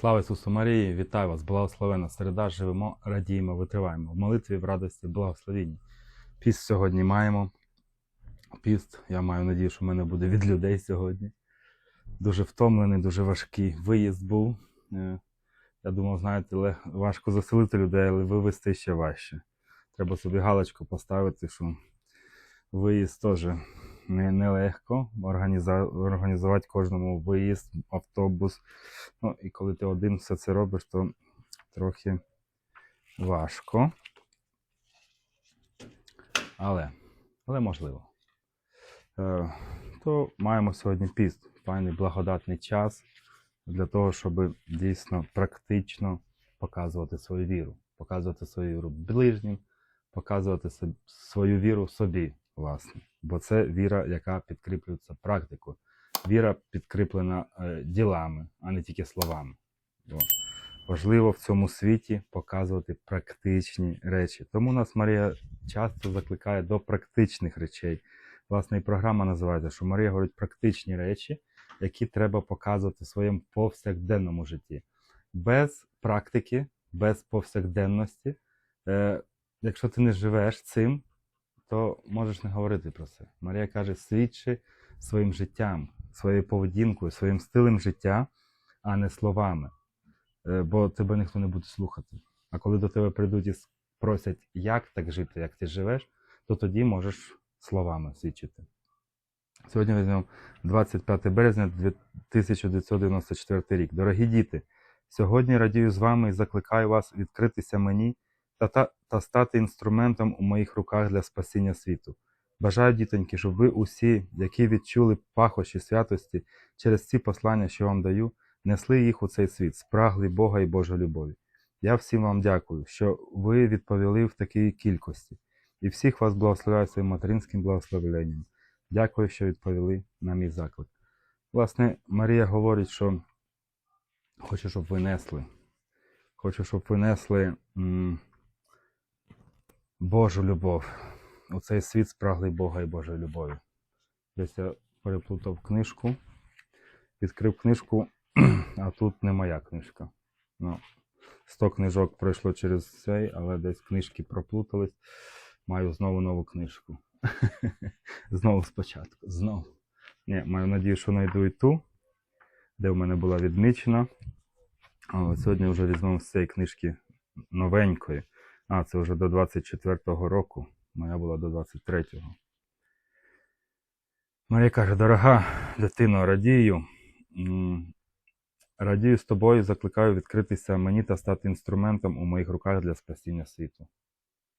Слава Ісусу Марії, вітаю вас, благословена середа, живемо, радіємо, витриваємо. В молитві, в радості, благословінні. Піст сьогодні маємо. Піст, я маю надію, що в мене буде від людей сьогодні. Дуже втомлений, дуже важкий виїзд був. Е, Я думав, знаєте, важко заселити людей, але вивезти ще важче. Треба собі галочку поставити, що виїзд теж нелегко. Організа- Організувати кожному виїзд, автобус. Ну, і коли ти один все це робиш, то трохи важко. Але, але можливо. Е, то маємо сьогодні піст, файний благодатний час для того, щоб дійсно практично показувати свою віру, показувати свою віру ближнім, показувати свою віру собі, власне. Бо це віра, яка підкріплюється практикою. Віра підкріплена е, ділами, а не тільки словами. О. Важливо в цьому світі показувати практичні речі. Тому нас Марія часто закликає до практичних речей. Власне, і програма називається, що Марія говорить практичні речі, які треба показувати в своєму повсякденному житті. Без практики, без повсякденності, е, якщо ти не живеш цим, то можеш не говорити про це. Марія каже, свідчи своїм життям, своєю поведінкою, своїм стилем життя, а не словами. Е, Бо тебе ніхто не буде слухати. А коли до тебе прийдуть і просять, як так жити, як ти живеш, то тоді можеш словами свідчити. Сьогодні візьмемо 25 березня 1994 рік. Дорогі діти, сьогодні радію з вами і закликаю вас відкритися мені та, та, та стати інструментом у моїх руках для спасіння світу. Бажаю, дітоньки, щоб ви усі, які відчули пахощі святості через ці послання, що вам даю, несли їх у цей світ, спрагли Бога і Божої любові. Я всім вам дякую, що ви відповіли в такій кількості, і всіх вас благословляю своїм материнським благословенням. Дякую, що відповіли на мій заклик. Власне, Марія говорить, що хочу, щоб ви несли. Хочу, щоб ви несли м, Божу любов. У цей світ спраглий Бога і Божої любові. Десь я переплутав книжку, відкрив книжку, а тут не моя книжка. Ну, 100 книжок пройшло через цей, але десь книжки проплутались. Маю знову нову книжку. знову спочатку. Знову. Ні, маю надію, що знайду і ту, де в мене була відмічена. А от сьогодні вже візьмемо з цієї книжки новенької. А, це вже до 24-го року. Моя була до 23-го. Марія каже, дорога дитино, радію. Радію з тобою, закликаю відкритися мені та стати інструментом у моїх руках для спасіння світу.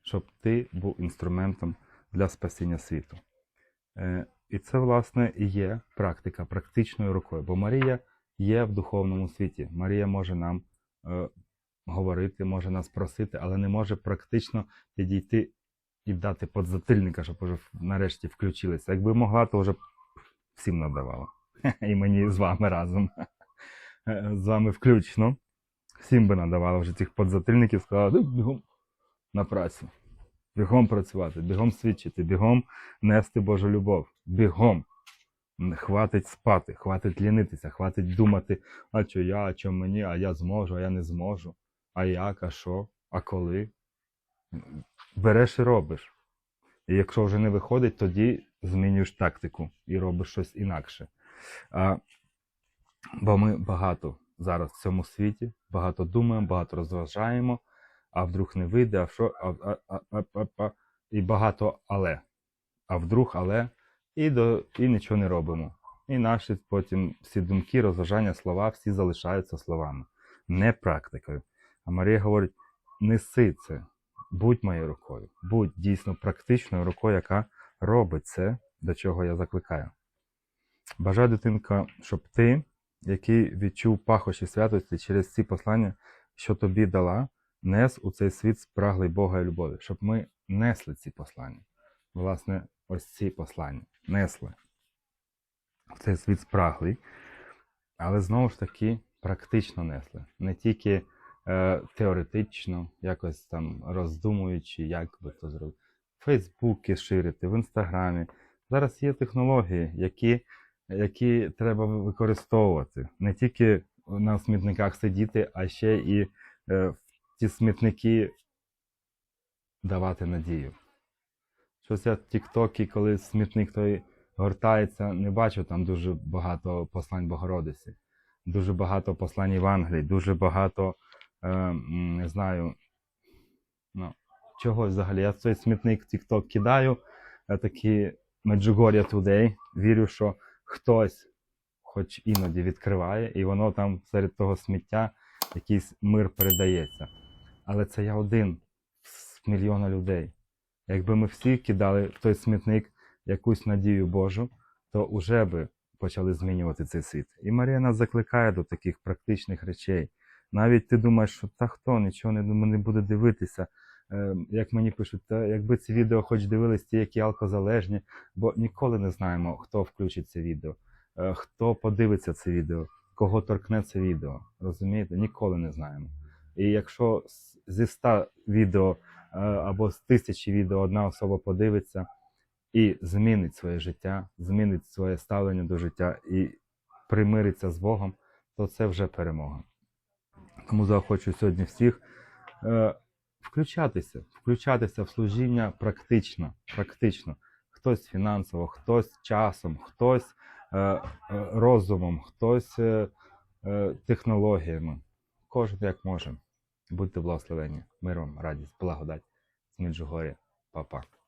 Щоб ти був інструментом для спасіння світу. Е, і це, власне, і є практика практичною рукою. Бо Марія є в духовному світі. Марія може нам е, говорити, може нас просити, але не може практично підійти і дати подзатильника, щоб уже нарешті включилися. Якби могла, то вже всім надавала. І мені з вами разом. Е, З вами включно. Всім би надавала вже цих подзатильників, сказала, «Ну, бігом на працю. Бігом працювати, бігом свідчити, бігом нести Божу любов. Бігом. Хватить спати, хватить лінитися, хватить думати, а що я, а що мені, а я зможу, а я не зможу. А як, а що, а коли. Береш і робиш. І якщо вже не виходить, тоді змінюєш тактику і робиш щось інакше. А, бо ми багато зараз в цьому світі, багато думаємо, багато розважаємо, а вдруг не вийде, а що, а, а, а, а, а, і багато але. А вдруг але, і, до, і нічого не робимо. І наші потім всі думки, розважання, слова, всі залишаються словами, не практикою. А Марія говорить: неси це, будь моєю рукою, будь дійсно практичною рукою, яка робить це, до чого я закликаю. Бажаю, дитинка, щоб ти, який відчув пахощі святості через ці послання, що тобі дала, нес у цей світ спраглий Бога і любові, щоб ми несли ці послання. Власне, ось ці послання несли в цей світ спраглий, але знову ж таки практично несли. Не тільки е, теоретично, якось там роздумуючи, як би то зробити. В Фейсбуці ширити, в Інстаграмі. Зараз є технології, які, які треба використовувати. Не тільки на смітниках сидіти, а ще і е, в ті смітники давати надію. Щось я в Тіктокі, коли смітник той гортається, не бачу там дуже багато послань Богородиці, дуже багато послань Євангелій, дуже багато, е, не знаю, ну, чогось взагалі. Я цей смітник Тікток кидаю, я такий Medjugorje Today, вірю, що хтось хоч іноді відкриває, і воно там серед того сміття якийсь мир передається. Але це я один з мільйона людей. Якби ми всі кидали в той смітник якусь надію Божу, то вже би почали змінювати цей світ. І Марія нас закликає до таких практичних речей. Навіть ти думаєш, що та хто нічого не, не буде дивитися. Е, як мені пишуть, та якби ці відео хоч дивились ті, які алкозалежні, бо ніколи не знаємо, хто включить це відео, е, хто подивиться це відео, кого торкне це відео. Розумієте? Ніколи не знаємо. І якщо зі 100 відео е, або з тисячі відео одна особа подивиться і змінить своє життя, змінить своє ставлення до життя і примириться з Богом, то це вже перемога. Тому заохочу сьогодні всіх е, включатися, включатися в служіння практично, практично. Хтось фінансово, хтось часом, хтось е, е, розумом, хтось е, е, технологіями. Кожен як може. Будьте благословені. Миром, радість, благодать. З. Па-па.